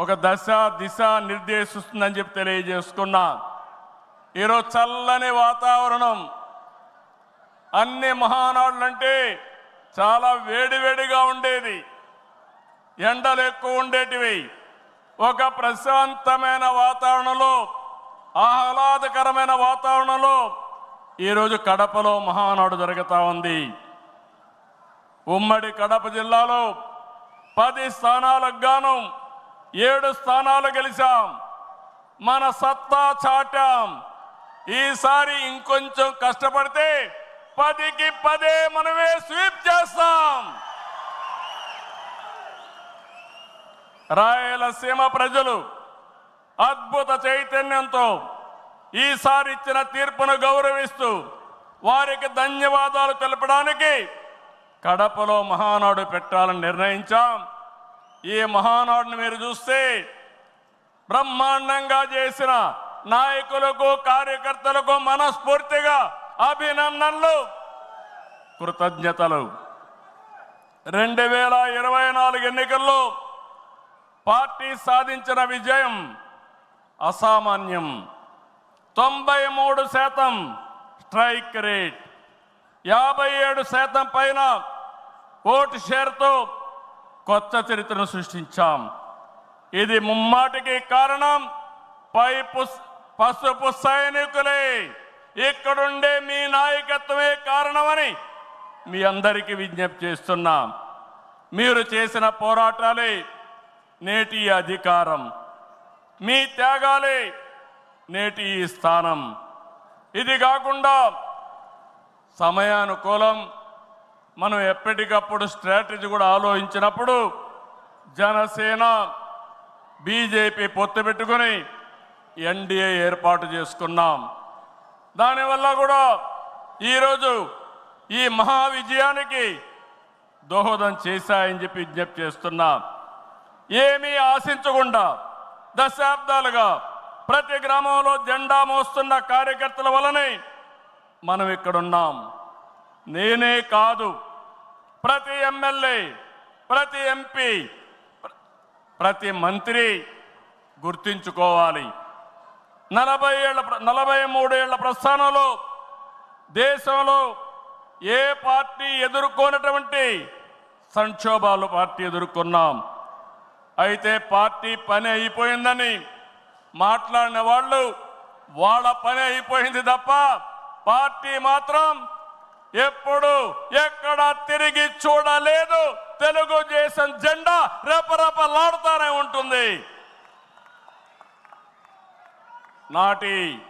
ఒక దశ దిశ నిర్దేశిస్తుందని చెప్పి తెలియజేసుకున్నా. ఈరోజు చల్లని వాతావరణం. అన్ని మహానాడులంటే చాలా వేడివేడిగా ఉండేది. ఎండలు ఎక్కువ ఉండేటివి. ఒక ప్రశాంతమైన వాతావరణంలో ఆహ్లాదకరమైన వాతావరణంలో ఈరోజు కడపలో మహానాడు జరుగుతూ ఉంది. ఉమ్మడి కడప జిల్లాలో పది స్థానాలకు గాను ఏడు స్థానాలు గెలిచాం. మన సత్తా చాటాం. ఈసారి ఇంకొంచెం కష్టపడితే పదికి పదే మనమే స్వీప్ చేస్తాం. రాయలసీమ ప్రజలు అద్భుత చైతన్యంతో ఈసారి ఇచ్చిన తీర్పును గౌరవిస్తూ వారికి ధన్యవాదాలు తెలపడానికి కడపలో మహానాడు పెట్టాలని నిర్ణయించాం. ఈ మహానాడుని మీరు చూస్తే బ్రహ్మాండంగా చేసిన నాయకులకు కార్యకర్తలకు మనస్ఫూర్తిగా అభినందనలు. కృతజ్ఞతలు. రెండు వేల ఇరవై నాలుగు ఎన్నికల్లో పార్టీ సాధించిన విజయం అసామాన్యం. తొంభై మూడు శాతం స్ట్రైక్ రేట్. యాభై ఏడు శాతం పైన ఓటు షేర్తో కొత్త చరిత్రను సృష్టించాం. ఇది ముమ్మాటికి కారణం పై పుస్- పసుపు సైనికులే. ఇక్కడుండే మీ నాయకత్వమే కారణమని మీ అందరికీ విజ్ఞప్తి చేస్తున్నాం. మీరు చేసిన పోరాటాలే నేటి అధికారం. మీ త్యాగాలే నేటి ఈ స్థానం. ఇది కాకుండా సమయానుకూలం మనం ఎప్పటికప్పుడు స్ట్రాటజీ కూడా ఆలోచించినప్పుడు జనసేన బీజేపీ పొత్తు పెట్టుకొని ఎన్డీఏ ఏర్పాటు చేసుకున్నాం. దానివల్ల కూడా ఈరోజు ఈ మహా విజయానికి దోహదం చేశాయని చెప్పి విజ్ఞప్తి చేస్తున్నా. ఏమీ ఆశించకుండా దశాబ్దాలుగా ప్రతి గ్రామంలో జెండా మోస్తున్న కార్యకర్తల వలనే మనం ఇక్కడున్నాం. నేనే కాదు ప్రతి ఎమ్మెల్యే ప్రతి ఎంపీ ప్రతి మంత్రి గుర్తించుకోవాలి. నలభై ఏళ్ళ నలభై మూడేళ్ళ ప్రస్థానంలో దేశంలో ఏ పార్టీ ఎదుర్కొన్నటువంటి సంక్షోభాలు పార్టీ ఎదుర్కొన్నాం. అయితే పార్టీ పని అయిపోయిందని మాట్లాడిన వాళ్ళు వాళ్ళ పని అయిపోయింది తప్ప పార్టీ మాత్రం ఎప్పుడు ఎక్కడ తిరిగి చూడలేదు. తెలుగుదేశం జెండా రెపరెపలాడుతూనే ఉంటుంది. నాటి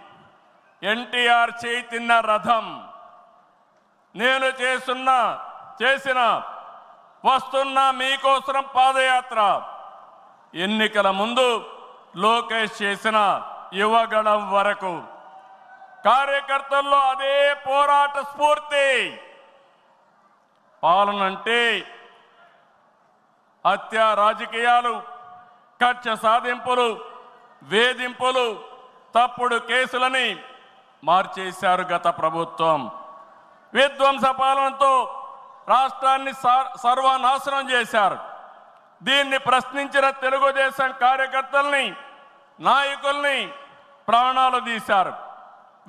ఎన్టీఆర్ చేతిన్న రథం నేను చేస్తున్న చేసిన వస్తున్న మీకోసం పాదయాత్ర. ఎన్నికల ముందు లోకేష్ చేసిన యువగణం వరకు. కార్యకర్తల్లో అదే పోరాట స్ఫూర్తి. పాలన అంటే హత్య రాజకీయాలు కక్ష సాధింపులు వేధింపులు తప్పుడు కేసులని మార్చేశారు గత ప్రభుత్వం. విధ్వంస పాలనతో రాష్ట్రాన్ని సర్వనాశనం చేశారు. దీన్ని ప్రశ్నించిన తెలుగుదేశం కార్యకర్తల్ని నాయకుల్ని ప్రాణాలు తీశారు.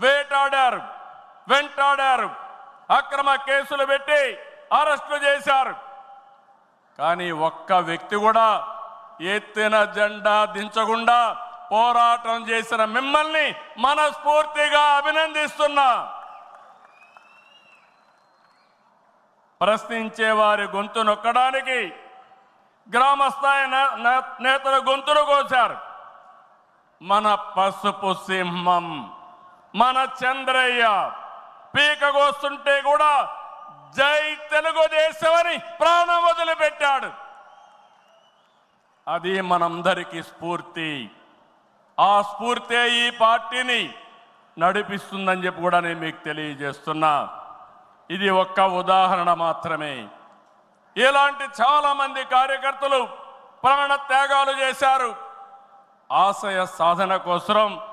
వేటాడారు వెంటాడారు అక్రమ కేసులు పెట్టి అరెస్టు చేశారు. కానీ ఒక్క వ్యక్తి కూడా ఎత్తిన జెండా దించకుండా పోరాటం చేసిన మిమ్మల్ని మనస్ఫూర్తిగా అభినందిస్తున్నా. ప్రశ్నించే వారి గొంతు నొక్కడానికి గ్రామస్థాయి నేతల గొంతులు కోశారు. మన పసుపు సింహం మన చంద్రయ్య పీకగోస్తుంటే కూడా జై తెలుగుదేశం అని ప్రాణం వదిలిపెట్టాడు. అది మనందరికీ స్ఫూర్తి. ఆ స్ఫూర్తే ఈ పార్టీని నడిపిస్తుందని చెప్పి కూడా నేను మీకు తెలియజేస్తున్నా. ఇది ఒక్క ఉదాహరణ మాత్రమే. ఇలాంటి చాలామంది కార్యకర్తలు ప్రాణ త్యాగాలు చేశారు. ఆశయ సాధన కోసం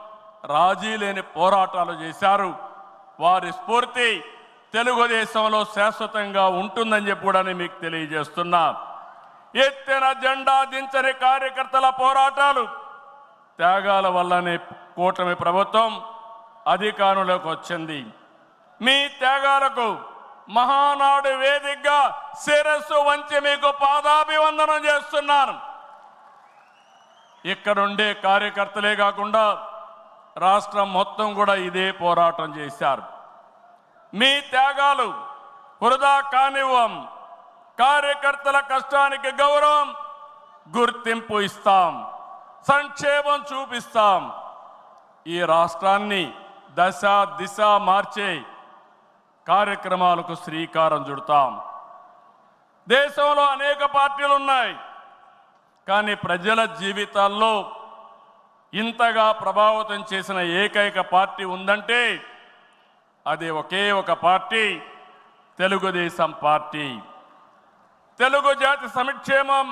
రాజీ లేని పోరాటాలు చేశారు. వారి స్ఫూర్తి తెలుగుదేశంలో శాశ్వతంగా ఉంటుందని చెప్పి కూడా నేను మీకు తెలియజేస్తున్నా. ఎత్తిన జెండా దించని కార్యకర్తల పోరాటాలు త్యాగాల వల్లనే కూటమి ప్రభుత్వం అధికారంలోకి వచ్చింది. మీ త్యాగాలకు మహానాడు వేదికగా శిరస్సు వంచి మీకు పాదాభివందనం చేస్తున్నాను. ఇక్కడుండే కార్యకర్తలే కాకుండా రాష్ట్రం మొత్తం కూడా ఇదే పోరాటం చేశారు. మీ త్యాగాలు వృధా కానివ్వం. కార్యకర్తల కష్టానికి గౌరవం. గుర్తింపు ఇస్తాం. సంక్షేమం చూపిస్తాం. ఈ రాష్ట్రాన్ని దశ దిశ మార్చే కార్యక్రమాలకు శ్రీకారం చుడతాం. దేశంలో అనేక పార్టీలు ఉన్నాయి. కానీ ప్రజల జీవితాల్లో ఇంతగా ప్రభావితం చేసిన ఏకైక పార్టీ ఉందంటే అది ఒకే ఒక పార్టీ తెలుగుదేశం పార్టీ. తెలుగు జాతి సంక్షేమం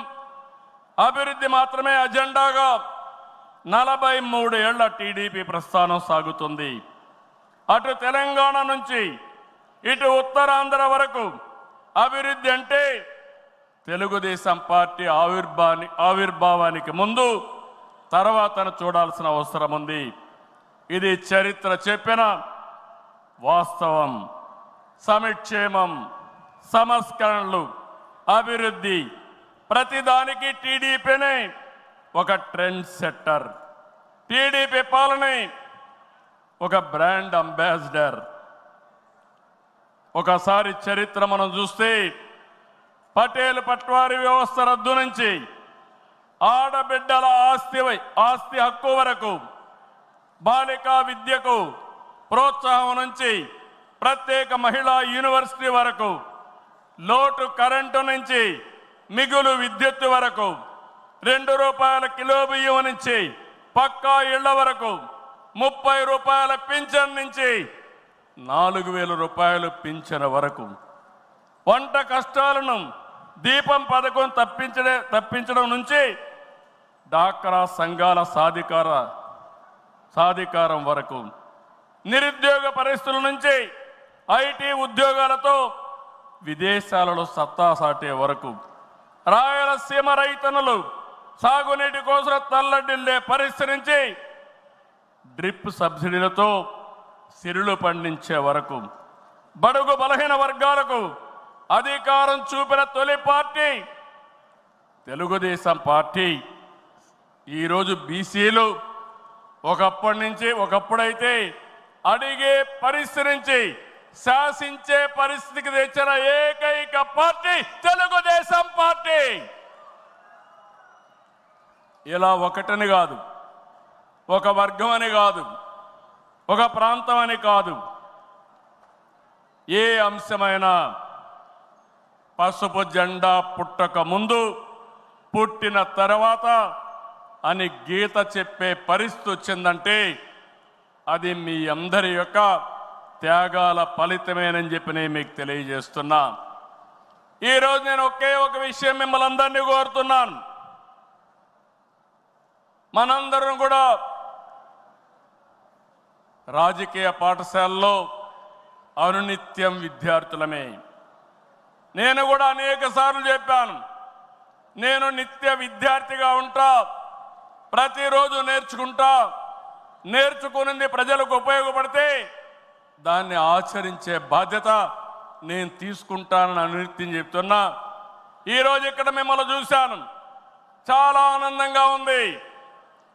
అభివృద్ధి మాత్రమే అజెండాగా నలభై మూడు ఏళ్ళ టీడీపీ ప్రస్థానం సాగుతుంది. అటు తెలంగాణ నుంచి ఇటు ఉత్తరాంధ్ర వరకు అభివృద్ధి అంటే తెలుగుదేశం పార్టీ ఆవిర్భాని ఆవిర్భావానికి ముందు తర్వాతను చూడాల్సిన అవసరం ఉంది. ఇది చరిత్ర చెప్పిన వాస్తవం. సమిక్షేమం సంస్కరణలు అభివృద్ధి ప్రతిదానికి టీడీపీని ఒక ట్రెండ్ సెట్టర్ టీడీపీ పాలని ఒక బ్రాండ్ అంబాసిడర్. ఒకసారి చరిత్ర మనం చూస్తే పటేల్ పట్వారి వ్యవస్థ రద్దు నుంచి ఆడబిడ్డల ఆస్తి వై- ఆస్తి హక్కు వరకు బాలికా విద్యకు ప్రోత్సాహం నుంచి ప్రత్యేక మహిళా యూనివర్సిటీ వరకు లోటు కరెంటు నుంచి మిగులు విద్యుత్ వరకు రెండు రూపాయల కిలో బియ్యం నుంచి పక్కా ఇళ్ళ వరకు ముప్పై రూపాయల పింఛన్ నుంచి నాలుగు వేల రూపాయలు పింఛన్ వరకు. వంట కష్టాలను దీపం పథకం తప్పించడే తప్పించడం నుంచి డాక్రా సంఘాల సాధికార సాధికారం వరకు నిరుద్యోగ పరిస్థితుల నుంచి ఐటీ ఉద్యోగాలతో విదేశాలలో సత్తా సాటే వరకు రాయలసీమ రైతన్నులు సాగునీటి కోసం తల్లడిల్లే పరిస్థితి నుంచి డ్రిప్ సబ్సిడీలతో సిరులు పండించే వరకు బడుగు బలహీన వర్గాలకు అధికారం చూపిన తొలి పార్టీ తెలుగుదేశం పార్టీ. ఈరోజు బీసీలు ఒకప్పటి నుంచి ఒకప్పుడైతే అడిగే పరిస్థితి నుంచి శాసించే పరిస్థితికి తెచ్చిన ఏకైక పార్టీ తెలుగుదేశం పార్టీ. ఇలా ఒకటని కాదు ఒక వర్గం అని కాదు ఒక ప్రాంతం అని కాదు ఏ అంశమైనా పసుపు జెండా పుట్టక ముందు పుట్టిన తర్వాత అని గీత చెప్పే పరిస్థితి వచ్చిందంటే అది మీ అందరి యొక్క త్యాగాల ఫలితమేనని చెప్పి నేను మీకు తెలియజేస్తున్నా. ఈరోజు నేను ఒకే ఒక విషయం మిమ్మల్ని అందరినీ కోరుతున్నాను. మనందరం కూడా రాజకీయ పాఠశాలలో అనునిత్యం విద్యార్థులమే. నేను కూడా అనేక సార్లు చెప్పాను. నేను నిత్య విద్యార్థిగా ఉంటా. ప్రతిరోజు నేర్చుకుంటా. నేర్చుకునింది ప్రజలకు ఉపయోగపడితే దాన్ని ఆచరించే బాధ్యత నేను తీసుకుంటానని అనునిత్యం చెప్తున్నా. ఈరోజు ఇక్కడ మిమ్మల్ని చూశాను. చాలా ఆనందంగా ఉంది.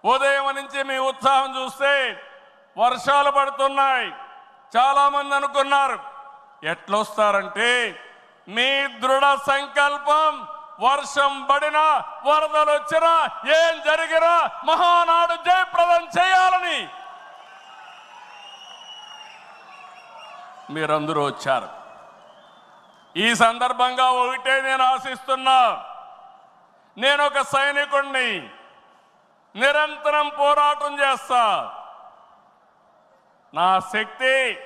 ఉదయం నుంచి మీ ఉత్సాహం చూస్తే వర్షాలు పడుతున్నాయి. చాలా మంది అనుకున్నారు ఎట్లొస్తారంటే మీ దృఢ సంకల్పం వర్షం పడినా వరదలు వచ్చినా ఏం జరిగినా మహానాడు జయప్రదం చేయాలని. మీరందరూ వచ్చారు. ఈ సందర్భంగా ఒకటే నేను ఆశిస్తున్నా. నేను ఒక సైనికుణ్ణి. నిరంతరం పోరాటం చేస్తా. నా శక్తి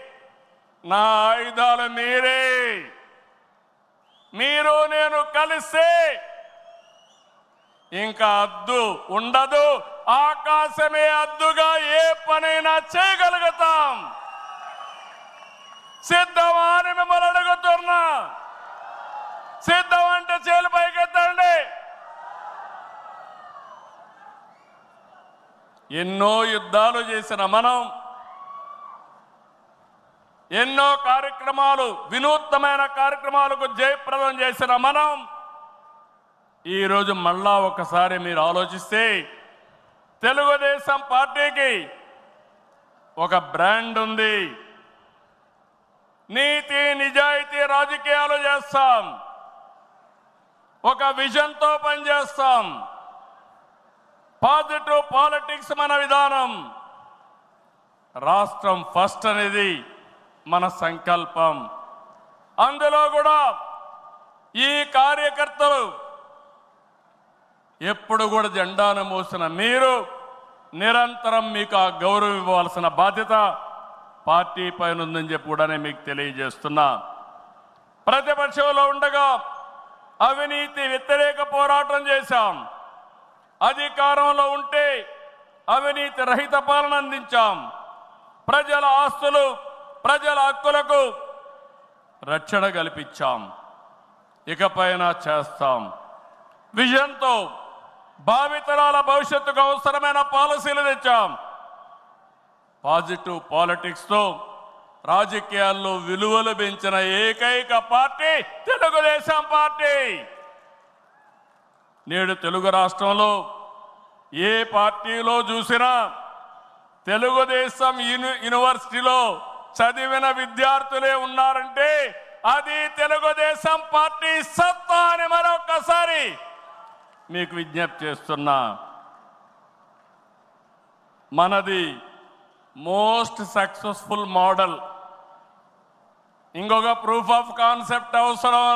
నా ఆయుధాలు మీరే. మీరు నేను కలిస్తే ఇంకా అద్దు ఉండదు. ఆకాశమే అద్దుగా ఏ పనైనా చేయగలుగుతాం. సిద్ధమా అని మిమ్మల్ని అడుగుతున్నా. సిద్ధం అంటే చేలు పైకెత్తండి. ఎన్నో యుద్ధాలు చేసిన మనం ఎన్నో కార్యక్రమాలు వినూత్నమైన కార్యక్రమాలకు జయప్రదం చేసిన మనం ఈరోజు మళ్ళా ఒకసారి మీరు ఆలోచిస్తే తెలుగుదేశం పార్టీకి ఒక బ్రాండ్ ఉంది. నీతి నిజాయితీ రాజకీయాలు చేస్తాం. ఒక విజన్తో పనిచేస్తాం. పాజిటివ్ పాలిటిక్స్ మన విధానం. రాష్ట్రం ఫస్ట్ అనేది మన సంకల్పం. అందులో కూడా ఈ కార్యకర్తలు ఎప్పుడు కూడా జెండాను మోసిన మీరు నిరంతరం మీకు ఆ గౌరవం ఇవ్వాల్సిన బాధ్యత పార్టీ పైన ఉందని చెప్పి కూడా నేను మీకు తెలియజేస్తున్నా. ప్రతిపక్షంలో ఉండగా అవినీతి వ్యతిరేక పోరాటం చేశాం. అధికారంలో ఉంటే అవినీతి రహిత పాలన అందించాం. ప్రజల ఆస్తులు ప్రజల హక్కులకు రక్షణ కల్పించాం. ఇకపైన చేస్తాం. విజన్తో భావితరాల భవిష్యత్తుకు అవసరమైన పాలసీలు తెచ్చాం. పాజిటివ్ పాలిటిక్స్తో రాజకీయాల్లో విలువలు పెంచిన ఏకైక పార్టీ తెలుగుదేశం పార్టీ. నేడు తెలుగు రాష్ట్రంలో ఏ పార్టీలో చూసినా తెలుగుదేశం యూని యూనివర్సిటీలో చదివిన విద్యార్థులే ఉన్నారంటే అది తెలుగుదేశం పార్టీ సత్తా అని మరొకసారి మీకు విజ్ఞప్తి చేస్తున్నా. మనది మోస్ట్ సక్సెస్ఫుల్ మోడల్. ఇంకొక ప్రూఫ్ ఆఫ్ కాన్సెప్ట్ అవసరం.